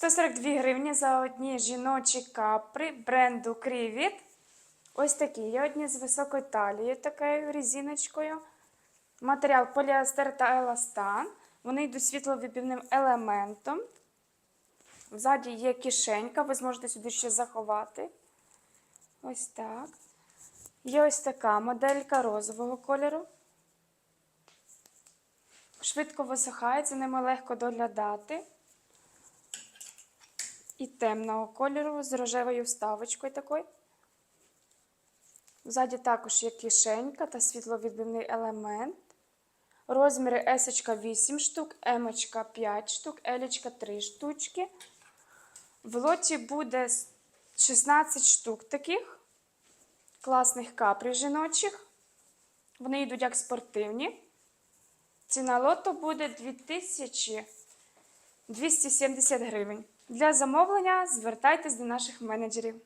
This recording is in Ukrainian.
142 гривні за одні жіночі капри бренду Крівіт. Ось такі. Є одні з високою талією, такою резиночкою. Матеріал поліестер та еластан. Вони йдуть світловибівним елементом. Ззаді є кишенька, ви зможете сюди ще заховати. Ось так. Є ось така моделька розового кольору. Швидко висихається, ними легко доглядати. І темного кольору з рожевою вставочкою такою. Ззаді також є кишенька та світловідбивний елемент. Розміри S 8 штук, М 5 штук, L 3 штучки. В лоті буде 16 штук таких класних капрів жіночих. Вони йдуть як спортивні. Ціна лоту буде 2270 гривень. Для замовлення звертайтесь до наших менеджерів.